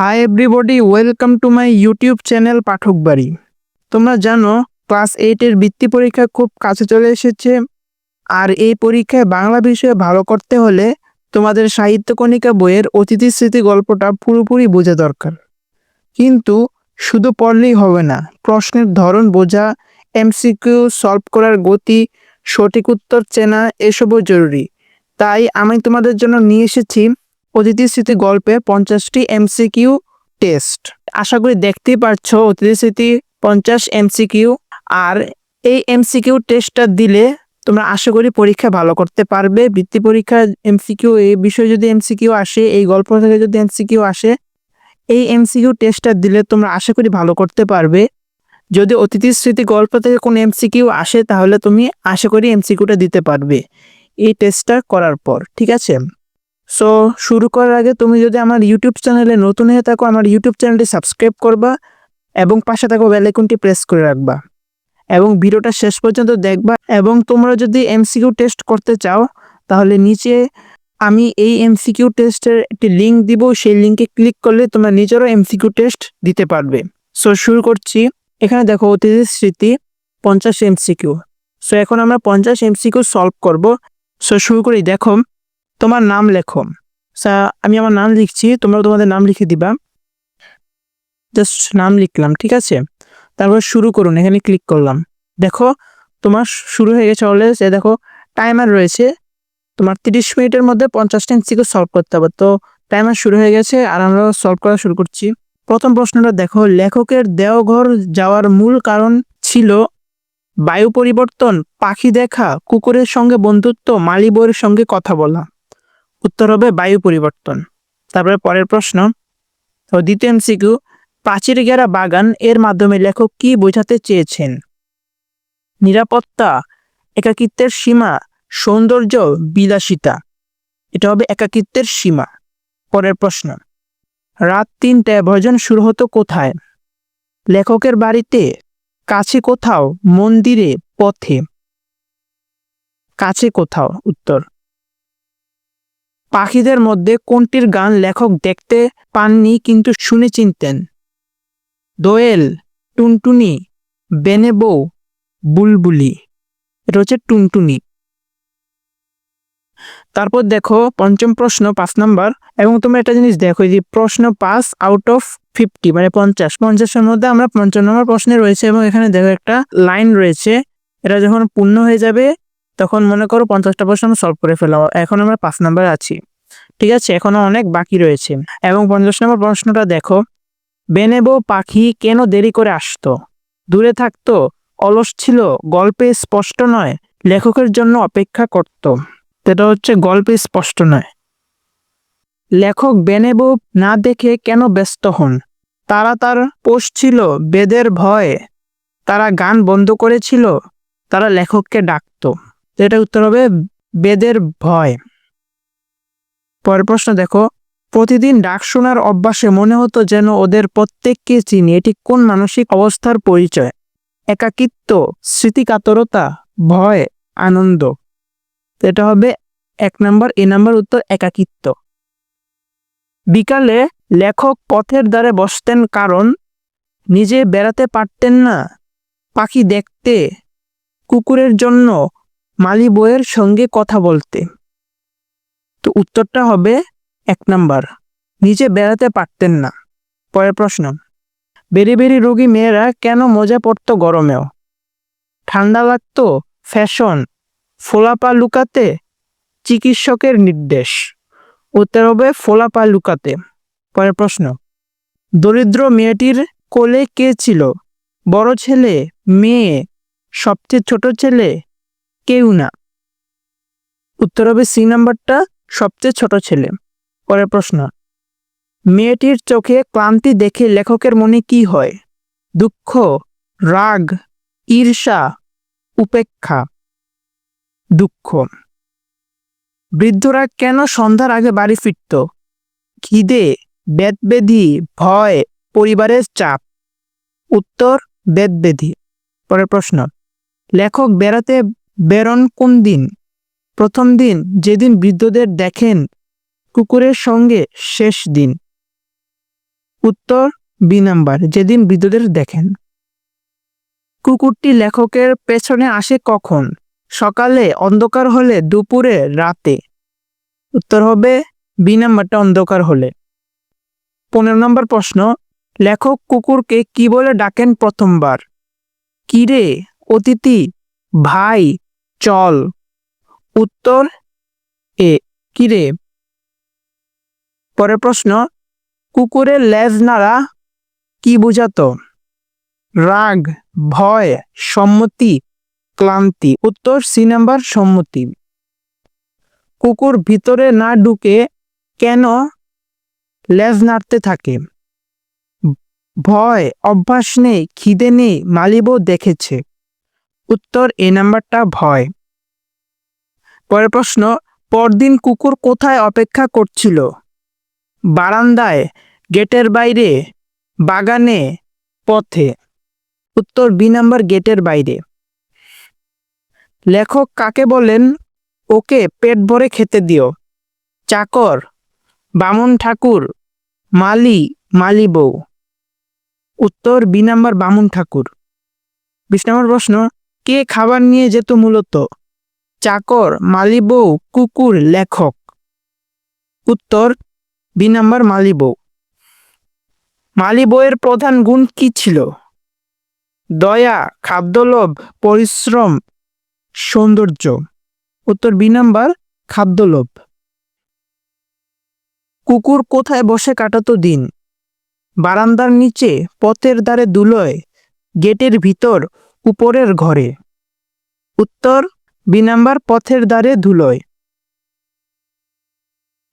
Hi everybody welcome to my YouTube channel Pathak Bari তোমরা জানো class এইটের বৃত্তি পরীক্ষা খুব কাছে চলে এসেছে, আর এই পরীক্ষায় বাংলা বিষয়ে ভালো করতে হলে তোমাদের সাহিত্য কণিকা বইয়ের অতিথি স্মৃতি গল্পটা পুরোপুরি বোঝা দরকার। কিন্তু শুধু পড়লেই হবে না, প্রশ্নের ধরন বোঝা এমসিকিউ সলভ করার গতি, সঠিক উত্তর চেনা, এসবও জরুরি। তাই আমি তোমাদের জন্য নিয়ে এসেছি অতিথি স্মৃতি গল্পে পঞ্চাশটি এমসিকিউ টেস্ট আশা করি দেখতেই পারছ অতিথি স্মৃতি পঞ্চাশ এমসিকিউ আর এই এমসিকিউ টেস্টটা দিলে তোমরা আশা করি পরীক্ষা ভালো করতে পারবে। বৃত্তি পরীক্ষা এমসিকিউ এই বিষয়ে যদি এমসিকিউ আসে, এই গল্প থেকে যদি এমসিকিউ আসে, এই এমসিকিউ টেস্টটা দিলে তোমরা আশা করি ভালো করতে পারবে। যদি অতিথি স্মৃতি গল্প থেকে কোনো এমসিকিউ আসে, তাহলে তুমি আশা করি এমসিকিউটা দিতে পারবে। এই টেস্টটা করার পর, ঠিক আছে? সো শুরু করার আগে তুমি যদি আমার ইউটিউব চ্যানেলে নতুন হয়ে থাকো, আমার ইউটিউব চ্যানেলটি সাবস্ক্রাইব করবা এবং পাশে থাকো বেলাইকনটি প্রেস করে রাখবা। এবং ভিডিওটা শেষ পর্যন্ত দেখবা এবং তোমরা যদি এমসিকিউ টেস্ট করতে চাও, তাহলে নিচে আমি এই এমসিকিউ টেস্টের একটি লিঙ্ক দিব, সেই লিঙ্কে ক্লিক করলে তোমরা নিজেরও এমসিকিউ টেস্ট দিতে পারবে। সো শুরু করছি। এখানে দেখো অতিথি স্মৃতি, পঞ্চাশ এমসিকিউ সো এখন আমরা পঞ্চাশ এমসিকিউ সলভ করব। সো শুরু করি। দেখো তোমার নাম লেখো। সা আমি আমার নাম লিখছি, তোমরা তোমাদের নাম লিখে দিবা। জাস্ট নাম লিখলাম, ঠিক আছে? তারপর শুরু করুন, এখানে ক্লিক করলাম। দেখো, তোমার শুরু হয়ে গেছে অলরেডি দেখো টাইমার রয়েছে। তোমার তিরিশ মিনিটের মধ্যে পঞ্চাশটা এমসিকিউ সলভ করতে হবে। তো টাইমার শুরু হয়ে গেছে, আর আমরা সলভ করা শুরু করছি। প্রথম প্রশ্নটা দেখো, লেখকের দেওঘর যাওয়ার মূল কারণ ছিল বায়ু পরিবর্তন, পাখি দেখা, কুকুরের সঙ্গে বন্ধুত্ব মালিবইয়ের সঙ্গে কথা বলা। উত্তর হবে বায়ু পরিবর্তন। তারপরে পরের প্রশ্ন, তো দ্বিতীয় এমসিকিউ, প্রাচীর ঘেরা বাগান এর মাধ্যমে লেখক কি বোঝাতে চেয়েছেন? নিরাপত্তা, একাকিত্বের সীমা, সৌন্দর্য, বিলাসিতা। এটা হবে একাকিত্বের সীমা। পরের প্রশ্ন, রাত তিনটায় ভজন শুরু হতো কোথায়? লেখকের বাড়িতে, কাছে কোথাও, মন্দিরে, পথে? কাছে কোথাও, উত্তর। পাখিদের মধ্যে কোনটির গান লেখক দেখতে পাননি কিন্তু শুনে চিনতেন। দোয়েল, টুনটুনি, বেনেবো, বুলবুলি এটা হচ্ছে টুনটুনি। তারপর দেখো পঞ্চম প্রশ্ন, পাঁচ নাম্বার, এবং তোমরা একটা জিনিস দেখো যে প্রশ্ন পাস আউট অফ ফিফটি মানে পঞ্চাশ। পঞ্চাশের মধ্যে আমরা পঞ্চান্ন নম্বর প্রশ্নে রয়েছে, এবং এখানে দেখো একটা লাইন রয়েছে, এটা যখন পূর্ণ হয়ে যাবে তখন মনে করো পঞ্চাশটা প্রশ্ন সলভ করে ফেলাম এখন আমরা পাঁচ নাম্বার আছি। ঠিক আছে, এখনও অনেক বাকি রয়েছে। এবং পঞ্চাশ নম্বর প্রশ্নটা দেখো। বেনেবো পাখি কেন দেরি করে আসতো? দূরে থাকতো, অলস ছিল, গল্পে স্পষ্ট নয়, লেখকের জন্য অপেক্ষা করত। সেটা হচ্ছে গল্পে স্পষ্ট নয়। লেখক বেনেবো না দেখে কেন ব্যস্ত হন? তারা তার পোষ ছিল, বেদের ভয়ে। তারা গান বন্ধ করেছিল, তারা লেখককে ডাকতো। তো এটা উত্তর হবে বেদের ভয়। পরের প্রশ্ন দেখো, প্রতিদিন ডাক শোনার অভ্যাসে মনে হতো যেন ওদের প্রত্যেককে চিনি। এটি কোন মানসিক অবস্থার পরিচয়? একাকিত্ব, স্মৃতিকাতরতা, ভয়, আনন্দ। এটা হবে এক নম্বর, এ নাম্বার উত্তর একাকিত্ব। বিকালে লেখক পথের দ্বারে বসতেন কারণ নিজে বেড়াতে পারতেন না, পাখি দেখতে, কুকুরের জন্য মালি বইয়ের সঙ্গে কথা বলতে। তো উত্তরটা হবে এক নাম্বার, নিজে বেড়াতে পারতেন না। পরের প্রশ্ন, বেরি বেরি রোগী মেয়েরা কেন মজা পড়তো গরমেও? ঠান্ডা লাগতো ফ্যাশন, ফোলাপা লুকাতে চিকিৎসকের নির্দেশ উত্তর হবে ফোলাপা লুকাতে। পরের প্রশ্ন, দরিদ্র মেয়েটির কোলে কে ছিল? বড় ছেলে, মেয়ে, সবচেয়ে ছোট ছেলে কেউ না। উত্তর হবে সি নাম্বারটা সবচেয়ে ছোট ছেলে। পরের প্রশ্ন। মেয়েটির চোখে ক্লান্তি দেখে লেখকের মনে কি হয়? দুঃখ, রাগ, ঈর্ষা, উপেক্ষা। দুঃখ। বৃদ্ধরা কেন সন্ধ্যার আগে বাড়ি ফিরত? খিদে বেদবেধি ভয়, পরিবারের চাপ। উত্তর বেদবেধি পরের প্রশ্ন। লেখক বেড়াতে বেরন কোন দিন? প্রথম দিন যেদিন বৃদ্ধদের দেখেন কুকুরের সঙ্গে শেষ দিন। উত্তর বি নাম্বার, যেদিন বৃদ্ধদের দেখেন। কুকুরটি লেখকের পেছনে আসে কখন? সকালে অন্ধকার হলে, দুপুরে রাতে। উত্তর হবে বি নাম্বারটা অন্ধকার হলে। পনেরো নম্বর প্রশ্ন, লেখক কুকুরকে কি বলে ডাকেন প্রথমবার? কিরে, অতিথি ভাই, চল। উত্তর এ কিরে পরের প্রশ্ন কুকুরের লেজ নাড়া কি বোঝাত? রাগ, ভয়, সম্মতি, ক্লান্তি। উত্তর, সি নাম্বার, সম্মতি। কুকুর ভিতরে না ঢুকে কেন লেজ নাড়তে থাকে? ভয়, অভ্যাস নেই, খিদে নেই, মালিবও দেখেছে। উত্তর এ নাম্বারটা ভয়। পরের প্রশ্ন, পরদিন কুকুর কোথায় অপেক্ষা করছিল? বারান্দায়, গেটের বাইরে, বাগানে, পথে। উত্তর বি নাম্বার গেটের বাইরে। লেখক কাকে বলেন? ওকে পেট ভরে খেতে দিও। চাকর, বামন ঠাকুর, মালি মালি বউ। উত্তর বি নাম্বার বামুন ঠাকুর। বিশ নম্বর প্রশ্ন কে খাবার নিয়ে যেত মূলত? চাকর মালিবৌ কুকুর, লেখক। উত্তর, বি নাম্বার মালি বউ মালি বউয়ের প্রধান গুণ কি ছিল? দয়া, খাদ্যলোভ, পরিশ্রম, সৌন্দর্য। উত্তর, বি নাম্বার খাদ্যলোভ। কুকুর কোথায় বসে কাটাতো দিন? বারান্দার নিচে, পথের দ্বারে দুলয়, গেটের ভিতর উপরের ঘরে। উত্তর, বি নাম্বার পথের দ্বারে ধুলোয়।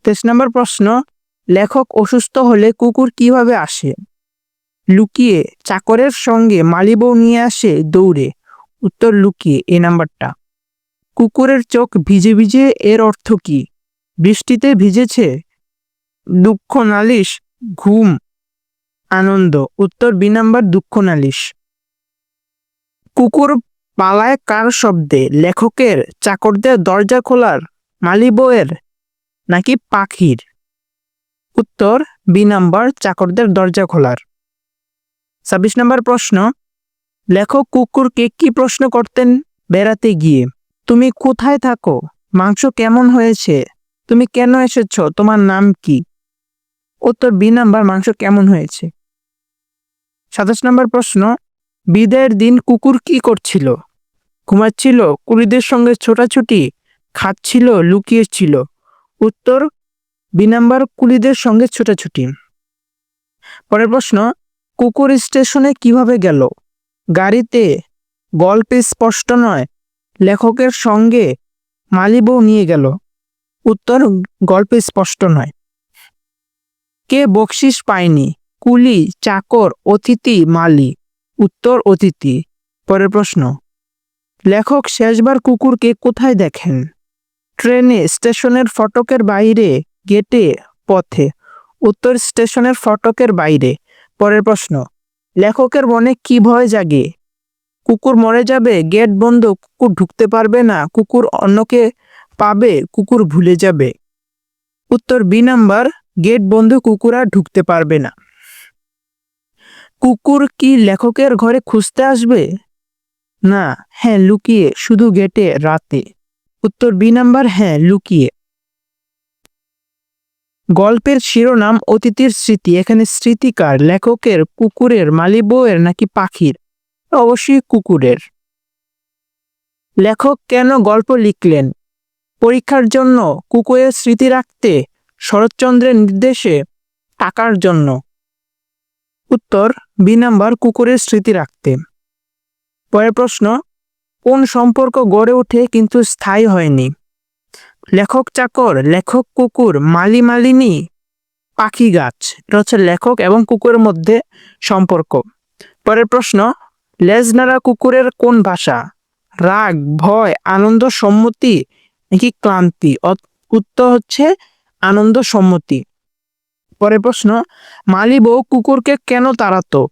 তেইশ নম্বর প্রশ্ন, লেখক অসুস্থ হলে কুকুর কীভাবে আসে? লুকিয়ে, চাকরের সঙ্গে মালিবউ নিয়ে আসে দৌড়ে। উত্তর, লুকিয়ে, এ নাম্বারটা। কুকুরের চোখ ভিজে ভিজে, এর অর্থ কি? বৃষ্টিতে ভিজেছে? দুঃখ, নালিশ, ঘুম, আনন্দ। উত্তর, বি নাম্বার দুঃখ, নালিশ। কুকুর পালায় কার শব্দে? লেখকের চাকরদের দরজা খোলার মালিবয়ের নাকি পাখির? উত্তর, বি নাম্বার, চাকরদের দরজা খোলার। ছাব্বিশ নম্বর প্রশ্ন। লেখক কুকুরকে কি প্রশ্ন করতেন বেড়াতে গিয়ে? তুমি কোথায় থাকো? মাংস কেমন হয়েছে? তুমি কেন এসেছ? তোমার নাম কি? উত্তর, বি নাম্বার, মাংস কেমন হয়েছে? সাতাশ নম্বর প্রশ্ন। বিদায়ের দিন কুকুর কি করছিল? ঘুমাচ্ছিল, কুড়িদের সঙ্গে ছোটাছুটি, খাচ্ছিল, লুকিয়েছিল। উত্তর, বি নাম্বার কুলিদের সঙ্গে ছোটাছুটি। পরের প্রশ্ন, কুকুর স্টেশনে কীভাবে গেল? গাড়িতে? গল্পে স্পষ্ট নয়। লেখকের সঙ্গে মালিবউ নিয়ে গেল। উত্তর, গল্পে স্পষ্ট নয়। কে বকশিস পায়নি? কুলি, চাকর, অতিথি, মালি। উত্তর অতিথি, পরের প্রশ্ন। লেখক শেষবার কুকুরকে কোথায় দেখেন? ট্রেনে, স্টেশনের ফটকের বাইরে, গেটে, পথে। উত্তর, স্টেশনের ফটকের বাইরে। পরের প্রশ্ন, লেখকের মনে কি ভয় জাগে? কুকুর মরে যাবে, গেট বন্ধ, কুকুর ঢুকতে পারবে না, কুকুর অন্যকে পাবে, কুকুর ভুলে যাবে। উত্তর, বি নাম্বার, গেট বন্ধ, কুকুর আর ঢুকতে পারবে না। কুকুর কি লেখকের ঘরে খুঁজতে আসবে? না হ্যাঁ লুকিয়ে, শুধু গেটে, রাতে। উত্তর বি নাম্বার হ্যাঁ লুকিয়ে। গল্পের শিরোনাম, অতিথির স্মৃতি। এখানে স্মৃতিকার লেখকের, কুকুরের মালিবউয়ের নাকি পাখির? অবশ্যই কুকুরের। লেখক কেন গল্প লিখলেন? পরীক্ষার জন্য, কুকুরের স্মৃতি রাখতে, শরৎচন্দ্রের নির্দেশে, টাকার জন্য। উত্তর বি নাম্বার কুকুরের স্মৃতি রাখতে। পরের প্রশ্ন, কোন সম্পর্ক গড়ে ওঠে কিন্তু স্থায়ী হয়নি? লেখক চাকর, লেখক কুকুর, মালি মালিনী, পাখি গাছ, এটা হচ্ছে লেখক এবং কুকুরের মধ্যে সম্পর্ক। পরের প্রশ্ন, লেজনারা কুকুরের কোন ভাষা? রাগ, ভয়, আনন্দ, সম্মতি নাকি ক্লান্তি? উত্তর হচ্ছে আনন্দ, সম্মতি। পরের প্রশ্ন, মালি বউ কুকুরকে কেন তাড়াতো?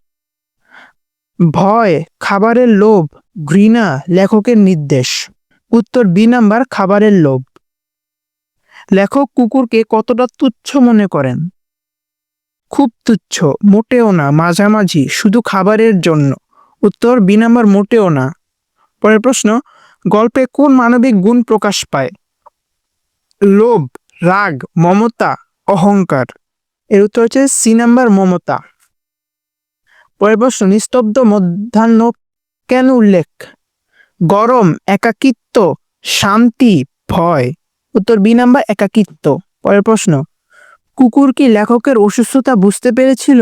ভয়, খাবারের লোভ, ঘৃণা, লেখকের নির্দেশ। উত্তর বি নাম্বার, খাবারের লোভ। লেখক কুকুরকে কতটা তুচ্ছ মনে করেন? খুব তুচ্ছ, মোটেও না, মাঝামাঝি, শুধু খাবারের জন্য। উত্তর বি নাম্বার, মোটেও না। পরের প্রশ্ন, গল্পে কোন মানবিক গুণ প্রকাশ পায়? লোভ, রাগ, মমতা, অহংকার। এর উত্তর হচ্ছে সি নাম্বার মমতা। পরের প্রশ্ন, নিস্তব্ধ মধ্যাহ্ন কেন উল্লেখ? গরম, একাকিত্ব, শান্তি, ভয়। উত্তর বি নাম্বার, একাকিত্ব। পরের প্রশ্ন, কুকুর কি লেখকের অসুস্থতা বুঝতে পেরেছিল?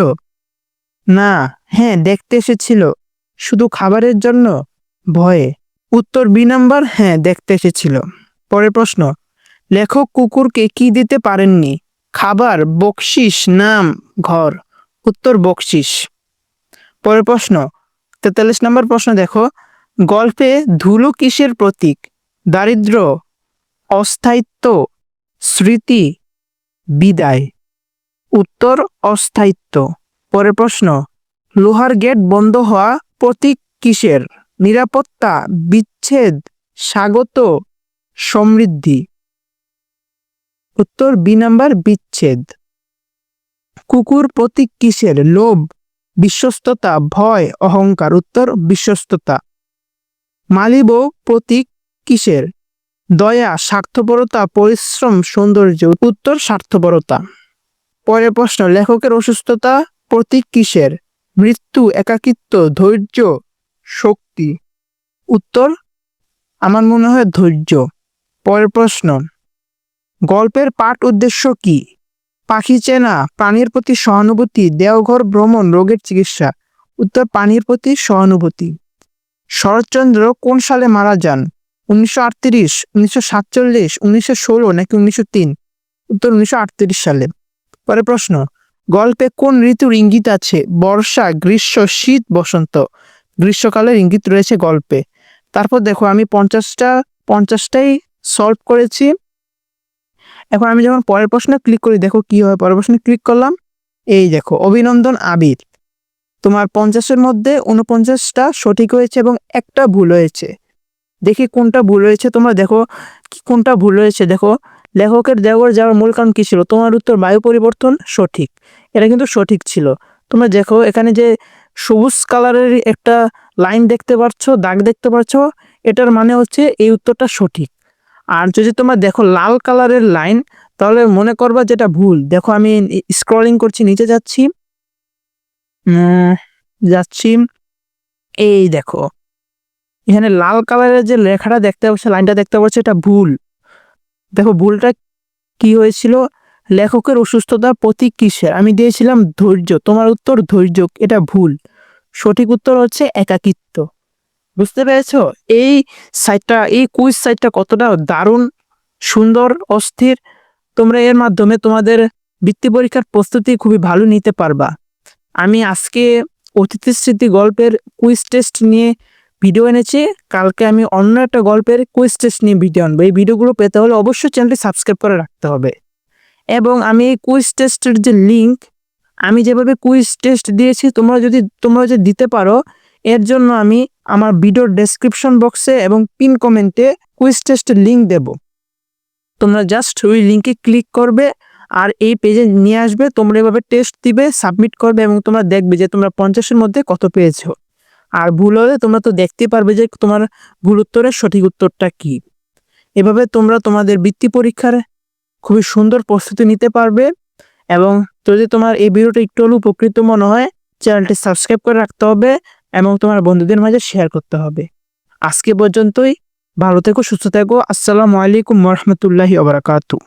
না হ্যাঁ দেখতে এসেছিল। শুধু খাবারের জন্য? ভয়ে। উত্তর বি নাম্বার হ্যাঁ দেখতে এসেছিল। পরের প্রশ্ন, লেখক কুকুরকে কি দিতে পারেননি? খাবার, বকশিস, নাম, ঘর। উত্তর বকশিস। পরের প্রশ্ন, তেতাল্লিশ নম্বর প্রশ্ন দেখো। গল্পে ধুলো কিসের প্রতীক? দারিদ্র অস্থায়িত্ব, স্মৃতি, বিদায়। উত্তর, অস্থায়িত্ব। পরের প্রশ্ন, লোহার গেট বন্ধ হওয়া প্রতীক কিসের? নিরাপত্তা, বিচ্ছেদ, স্বাগত, সমৃদ্ধি। উত্তর বি নাম্বার বিচ্ছেদ। কুকুর প্রতীক কিসের? লোভ, বিশ্বস্ততা, ভয়, অহংকার। উত্তর, বিশ্বস্ততা। মালিব প্রতীক কিসের? দয়া, স্বার্থপরতা, পরিশ্রম, সৌন্দর্য। উত্তর, স্বার্থপরতা। পরের প্রশ্ন, লেখকের অসুস্থতা প্রতীক কিসের? মৃত্যু, একাকিত্ব, ধৈর্য, শক্তি। উত্তর, আমার মনে হয় ধৈর্য। পরের প্রশ্ন গল্পের পাঠ উদ্দেশ্য কি? পাখি চেনা, প্রাণীর প্রতি সহানুভূতি, দেওঘর ভ্রমণ, রোগের চিকিৎসা। উত্তর, প্রাণীর প্রতি সহানুভূতি। শরৎচন্দ্র কোন সালে মারা যান? উনিশশো আটত্রিশ, উনিশশো সাতচল্লিশ, উনিশশো ষোলো নাকি উনিশশো তিন? উত্তর, উনিশশো আটত্রিশ সালে। পরে প্রশ্ন, গল্পে কোন ঋতুর ইঙ্গিত আছে? বর্ষা, গ্রীষ্ম, শীত, বসন্ত। গ্রীষ্মকালের ইঙ্গিত রয়েছে গল্পে। তারপর দেখো, আমি পঞ্চাশটা, পঞ্চাশটাই সলভ করেছি। এখন আমি যখন পরের প্রশ্নে ক্লিক করি, দেখো কি হয়, পরের প্রশ্নে ক্লিক করলাম। এই দেখো, অভিনন্দন আবির। তোমার পঞ্চাশের মধ্যে উনপঞ্চাশটা সঠিক হয়েছে এবং একটা ভুল হয়েছে। দেখি কোনটা ভুল হয়েছে তোমরা, দেখো কোনটা ভুল হয়েছে। দেখো, লেখকের দেওয়ার যাওয়ার মূল কারণ কী ছিল? তোমার উত্তর, বায়ু পরিবর্তন সঠিক। এটা কিন্তু সঠিক ছিল। তোমরা দেখো এখানে যে সবুজ কালারের একটা লাইন দেখতে পাচ্ছ দাগ দেখতে পাচ্ছ এটার মানে হচ্ছে এই উত্তরটা সঠিক। আর যদি তোমরা দেখো লাল কালারের লাইন, তাহলে মনে করবা যেটা ভুল। দেখো আমি স্ক্রলিং করছি, নিচে যাচ্ছি। যাচ্ছি। এই দেখো, এখানে লাল কালারের যে লেখাটা দেখতে পাচ্ছ, লাইনটা দেখতে পাচ্ছ, এটা ভুল। দেখো ভুলটা কি হয়েছিল? লেখকের অসুস্থতা প্রতীক কিসের? আমি দিয়েছিলাম ধৈর্য, তোমার উত্তর ধৈর্য, এটা ভুল। সঠিক উত্তর হচ্ছে একাকিত্ব। বুঝতে পেরেছ? এই সাইটটা এই কুইজ সাইটটা কতটা দারুণ, সুন্দর, অস্থির। তোমরা এর মাধ্যমে তোমাদের বৃত্তি পরীক্ষার প্রস্তুতি খুবই ভালো নিতে পারবা। আমি আজকে অতিথি স্মৃতি গল্পের কুইজ টেস্ট নিয়ে ভিডিও এনেছি। কালকে আমি অন্য একটা গল্পের কুইজ টেস্ট নিয়ে ভিডিও আনব। এই ভিডিওগুলো পেতে হলে অবশ্যই চ্যানেলটি সাবস্ক্রাইব করে রাখতে হবে। এবং আমি এই কুইজ টেস্টের যে লিঙ্ক আমি যেভাবে কুইজ টেস্ট দিয়েছি, তোমরা যদি তোমরা যদি দিতে পারো, এর জন্য আমি আমার ভিডিওর ডেসক্রিপশন বক্সে এবং পিন কমেন্টে কুইজ টেস্টের লিঙ্ক দেব। তোমরা জাস্ট ওই লিঙ্কে ক্লিক করবে আর এই পেজে নিয়ে আসবে, তোমরা এভাবে টেস্ট দিবে সাবমিট করবে এবং তোমরা দেখবে যে তোমরা পঞ্চাশের মধ্যে কত পেয়েছ। আর ভুল হলে তোমরা তো দেখতে পারবে যে তোমার ভুল উত্তরের সঠিক উত্তরটা কি। এভাবে তোমরা তোমাদের বৃত্তি পরীক্ষার খুবই সুন্দর প্রস্তুতি নিতে পারবে এবং যদি তোমার এই ভিডিওটা একটু হলেও উপকৃত মনে হয়, চ্যানেলটি সাবস্ক্রাইব করে রাখতে হবে এবং তোমার বন্ধুদের মাঝে শেয়ার করতে হবে। আজকে পর্যন্তই। ভালো থেকো, সুস্থ থেকো। আসসালামু আলাইকুম রহমতুল্লাহি আবরাকাতু